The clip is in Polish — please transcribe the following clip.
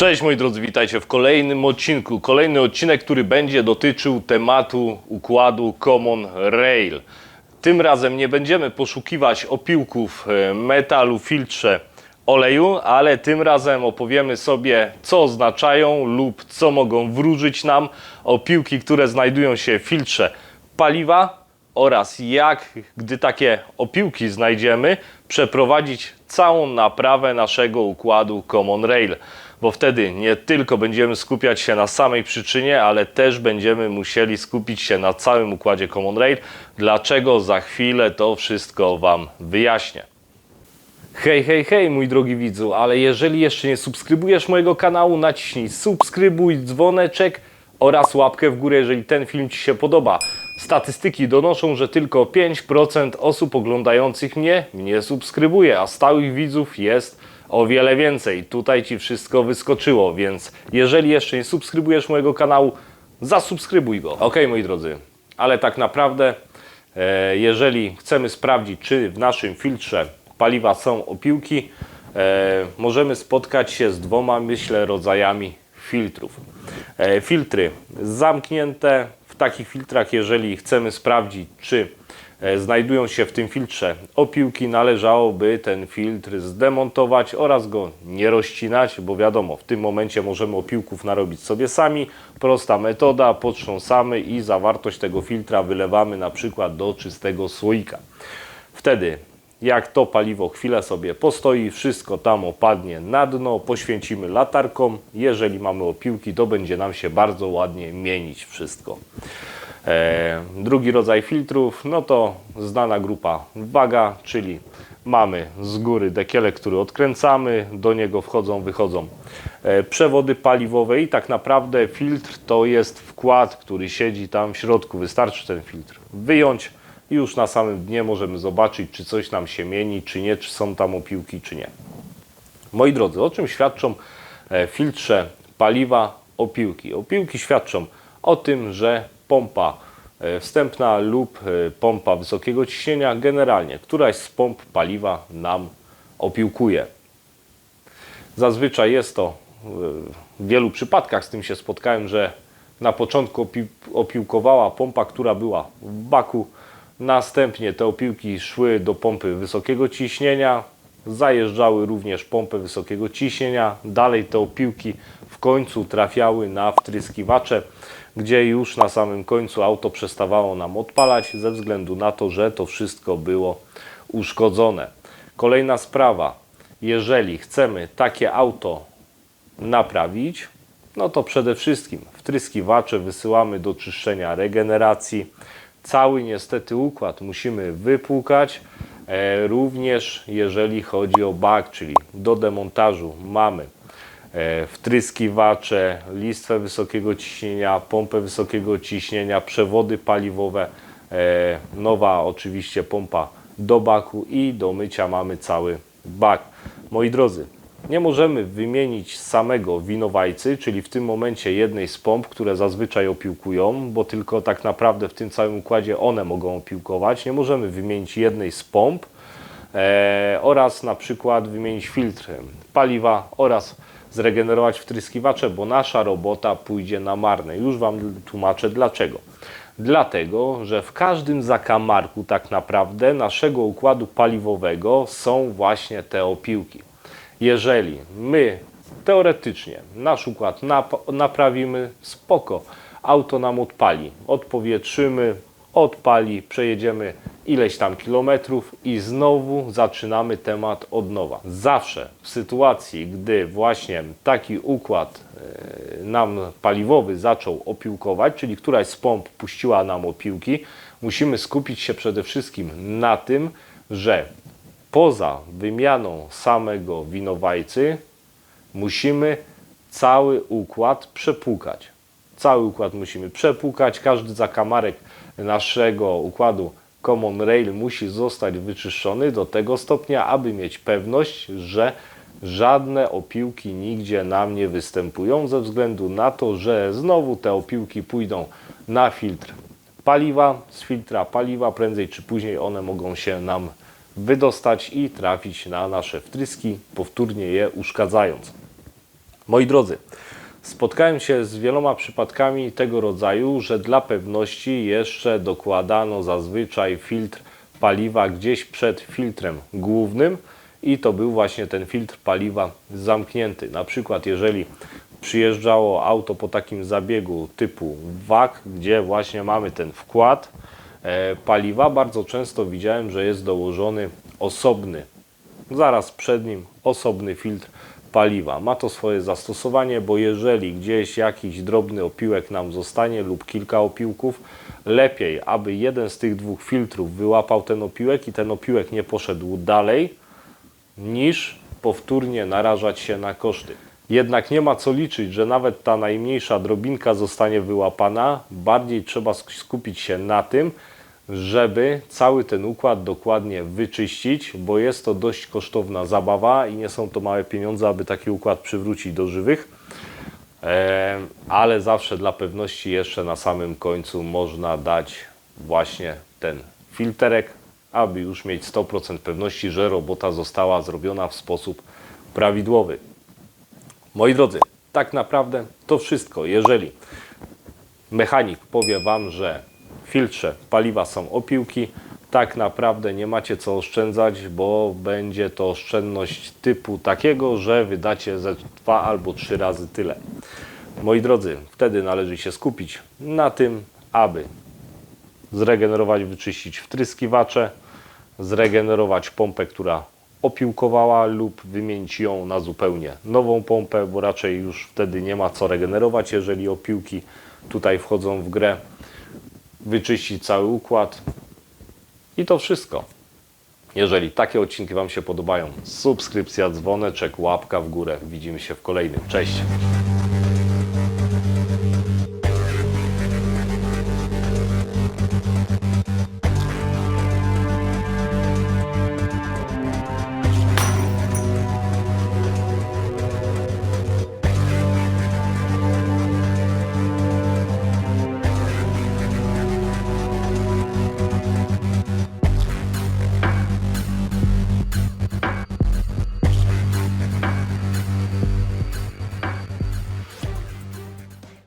Cześć moi drodzy, witajcie w kolejnym odcinku. Kolejny odcinek, który będzie dotyczył tematu układu Common Rail. Tym razem nie będziemy poszukiwać opiłków e, metalu, filtrze, oleju, ale tym razem opowiemy sobie, co oznaczają lub co mogą wróżyć nam opiłki, które znajdują się w filtrze paliwa oraz jak, gdy takie opiłki znajdziemy, przeprowadzić całą naprawę naszego układu Common Rail. Bo wtedy nie tylko będziemy skupiać się na samej przyczynie, ale też będziemy musieli skupić się na całym układzie Common Rail. Dlaczego za chwilę to wszystko Wam wyjaśnię. Hej, hej, hej, mój drogi widzu, ale jeżeli jeszcze nie subskrybujesz mojego kanału, naciśnij subskrybuj, dzwoneczek oraz łapkę w górę, jeżeli ten film Ci się podoba. Statystyki donoszą, że tylko 5% osób oglądających mnie mnie subskrybuje, a stałych widzów jest o wiele więcej. Tutaj Ci wszystko wyskoczyło, więc jeżeli jeszcze nie subskrybujesz mojego kanału, zasubskrybuj go. Ok, moi drodzy, ale tak naprawdę, e, jeżeli chcemy sprawdzić, czy w naszym filtrze paliwa są opiłki, e, możemy spotkać się z dwoma, myślę, rodzajami filtrów. E, filtry zamknięte. Takich filtrach, jeżeli chcemy sprawdzić, czy e, znajdują się w tym filtrze opiłki, należałoby ten filtr zdemontować oraz go nie rozcinać, bo wiadomo, w tym momencie możemy opiłków narobić sobie sami. Prosta metoda, potrząsamy i zawartość tego filtra wylewamy na przykład do czystego słoika. Wtedy jak to paliwo chwilę sobie postoi, wszystko tam opadnie na dno, poświęcimy latarką. Jeżeli mamy opiłki, to będzie nam się bardzo ładnie mienić wszystko. E, drugi rodzaj filtrów, no to znana grupa waga, czyli mamy z góry dekielek, który odkręcamy, do niego wchodzą, wychodzą e, przewody paliwowe i tak naprawdę filtr to jest wkład, który siedzi tam w środku. Wystarczy ten filtr wyjąć i już na samym dnie możemy zobaczyć, czy coś nam się mieni, czy nie, czy są tam opiłki, czy nie. Moi drodzy, o czym świadczą e, filtrze paliwa opiłki? Opiłki świadczą o tym, że pompa e, wstępna lub e, pompa wysokiego ciśnienia, generalnie któraś z pomp paliwa nam opiłkuje. Zazwyczaj jest to w wielu przypadkach z tym się spotkałem, że na początku opi opiłkowała pompa, która była w baku. Następnie te opiłki szły do pompy wysokiego ciśnienia, zajeżdżały również pompę wysokiego ciśnienia. Dalej te opiłki w końcu trafiały na wtryskiwacze, gdzie już na samym końcu auto przestawało nam odpalać ze względu na to, że to wszystko było uszkodzone. Kolejna sprawa, jeżeli chcemy takie auto naprawić, no to przede wszystkim wtryskiwacze wysyłamy do czyszczenia regeneracji. Cały niestety układ musimy wypłukać. E, również jeżeli chodzi o bak, czyli do demontażu mamy e, wtryskiwacze, listwę wysokiego ciśnienia, pompę wysokiego ciśnienia, przewody paliwowe, e, nowa oczywiście pompa do baku i do mycia mamy cały bak. Moi drodzy, nie możemy wymienić samego winowajcy, czyli w tym momencie jednej z pomp, które zazwyczaj opiłkują, bo tylko tak naprawdę w tym całym układzie one mogą opiłkować. Nie możemy wymienić jednej z pomp e, oraz na przykład wymienić filtr paliwa oraz zregenerować wtryskiwacze, bo nasza robota pójdzie na marne. Już Wam tłumaczę dlaczego. Dlatego, że w każdym zakamarku tak naprawdę naszego układu paliwowego są właśnie te opiłki. Jeżeli my teoretycznie nasz układ nap- naprawimy, spoko, auto nam odpali, odpowietrzymy, odpali, przejedziemy ileś tam kilometrów i znowu zaczynamy temat od nowa. Zawsze w sytuacji, gdy właśnie taki układ e, nam paliwowy zaczął opiłkować, czyli któraś z pomp puściła nam opiłki, musimy skupić się przede wszystkim na tym, że poza wymianą samego winowajcy musimy cały układ przepłukać. Cały układ musimy przepłukać, każdy zakamarek naszego układu Common Rail musi zostać wyczyszczony do tego stopnia, aby mieć pewność, że żadne opiłki nigdzie nam nie występują, ze względu na to, że znowu te opiłki pójdą na filtr paliwa, z filtra paliwa prędzej czy później one mogą się nam wydostać i trafić na nasze wtryski, powtórnie je uszkadzając. Moi drodzy, spotkałem się z wieloma przypadkami tego rodzaju, że dla pewności jeszcze dokładano zazwyczaj filtr paliwa gdzieś przed filtrem głównym i to był właśnie ten filtr paliwa zamknięty. Na przykład jeżeli przyjeżdżało auto po takim zabiegu typu WAK, gdzie właśnie mamy ten wkład paliwa, bardzo często widziałem, że jest dołożony osobny zaraz przed nim osobny filtr paliwa. Ma to swoje zastosowanie, bo jeżeli gdzieś jakiś drobny opiłek nam zostanie lub kilka opiłków, lepiej, aby jeden z tych dwóch filtrów wyłapał ten opiłek i ten opiłek nie poszedł dalej, niż powtórnie narażać się na koszty. Jednak nie ma co liczyć, że nawet ta najmniejsza drobinka zostanie wyłapana. Bardziej trzeba sk- skupić się na tym, żeby cały ten układ dokładnie wyczyścić, bo jest to dość kosztowna zabawa i nie są to małe pieniądze, aby taki układ przywrócić do żywych. Ale zawsze dla pewności jeszcze na samym końcu można dać właśnie ten filterek, aby już mieć 100% pewności, że robota została zrobiona w sposób prawidłowy. Moi drodzy, tak naprawdę to wszystko. Jeżeli mechanik powie Wam, że filtrze paliwa są opiłki, tak naprawdę nie macie co oszczędzać, bo będzie to oszczędność typu takiego, że wydacie ze dwa albo trzy razy tyle. Moi drodzy, wtedy należy się skupić na tym, aby zregenerować, wyczyścić wtryskiwacze, zregenerować pompę, która opiłkowała lub wymienić ją na zupełnie nową pompę, bo raczej już wtedy nie ma co regenerować, jeżeli opiłki tutaj wchodzą w grę. Wyczyścić cały układ i to wszystko. Jeżeli takie odcinki Wam się podobają, subskrypcja, dzwoneczek, łapka w górę. Widzimy się w kolejnym. Cześć!